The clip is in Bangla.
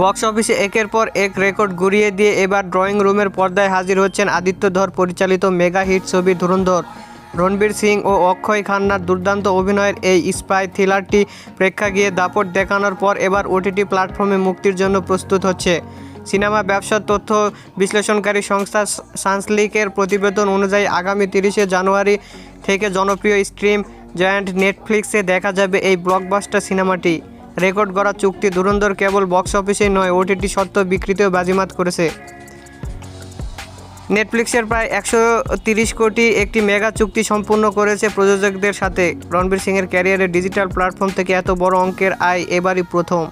বক্স অফিসে একের পর এক রেকর্ড ঘুরিয়ে দিয়ে এবার ড্রয়িং রুমের পর্দায় হাজির হচ্ছেন আদিত্য ধর, পরিচালিত মেগা হিট ছবি ধুরন্ধর। রণবীর সিং ও অক্ষয় খান্নার দুর্দান্ত অভিনয়ের এই স্পাই থ্রিলারটি প্রেক্ষাগৃহে দাপট দেখানোর পর এবার ওটিটি প্ল্যাটফর্মে মুক্তির জন্য প্রস্তুত হচ্ছে। সিনেমা ব্যবসার তথ্য বিশ্লেষণকারী সংস্থা সানসলিকের প্রতিবেদন অনুযায়ী আগামী তিরিশে জানুয়ারি থেকে জনপ্রিয় স্ট্রিম জায়ান্ট নেটফ্লিক্সে দেখা যাবে এই ব্লকবাস্টার সিনেমাটি। রেকর্ড করা চুক্তি ধুরন্ধর কেবল বক্স অফিসেই নয় ওটিটি সত্ত্ব বিক্রিতেও বাজিমাত করেছে। নেটফ্লিক্সের প্রায় একশো তিরিশ কোটি একটি মেগা চুক্তি সম্পূর্ণ করেছে প্রযোজকদের সাথে। রণবীর সিংয়ের ক্যারিয়ারে ডিজিটাল প্ল্যাটফর্ম থেকে এত বড় অঙ্কের আয় এবারই প্রথম।